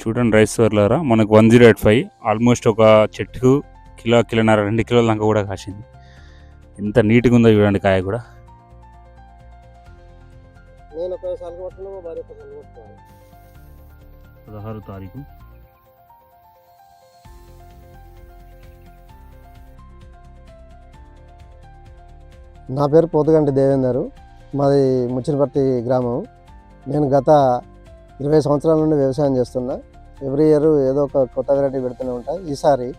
చూడండి రైస్ వర్లరా మనకు one zero eight five almost ఒక చెట్టుకు కిలో కిలోన్నర రెండు కిలోల దాకా కూడా కాసింది. ఎంత నీట్గా ఉందో చూడండి కాయ కూడా. పదహారు తారీఖు. నా పేరు పోతుగంటి దేవేందర్ మాది ముచ్చినపర్తి గ్రామం. నేను గత ఇరవై సంవత్సరాల నుండి వ్యవసాయం చేస్తున్నా. ఎవ్రీ ఇయర్ ఏదో ఒక కొత్త వెరైటీ పెడుతూనే ఉంటా. ఈసారి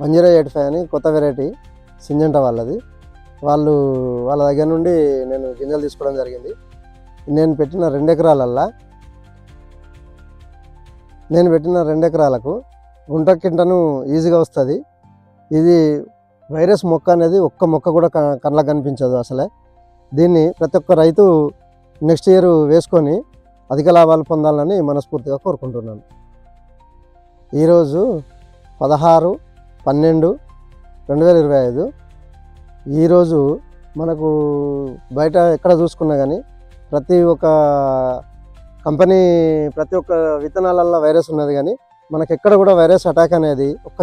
వన్ జీరో ఎయిట్ ఫైవ్ అని కొత్త వెరైటీ సింజంట వాళ్ళది. వాళ్ళు వాళ్ళ దగ్గర నుండి నేను గింజలు తీసుకోవడం జరిగింది. నేను పెట్టిన రెండు ఎకరాలల్లా నేను పెట్టిన రెండు ఎకరాలకు గుంట కింటను ఈజీగా వస్తుంది. ఇది వైరస్ మొక్క అనేది ఒక్క మొక్క కూడా క- కళ్ళకు కనిపించదు అసలే. దీన్ని ప్రతి ఒక్క రైతు నెక్స్ట్ ఇయర్ వేసుకొని అధిక లాభాలు పొందాలని మనస్ఫూర్తిగా కోరుకుంటున్నాను. ఈరోజు పదహారు పన్నెండు రెండు వేల ఇరవై ఐదు. ఈరోజు మనకు బయట ఎక్కడ చూసుకున్నా కానీ ప్రతి ఒక్క కంపెనీ ప్రతి ఒక్క విత్తనాలల్లో వైరస్ ఉన్నది కానీ మనకి ఎక్కడ కూడా వైరస్ అటాక్ అనేది ఒక్క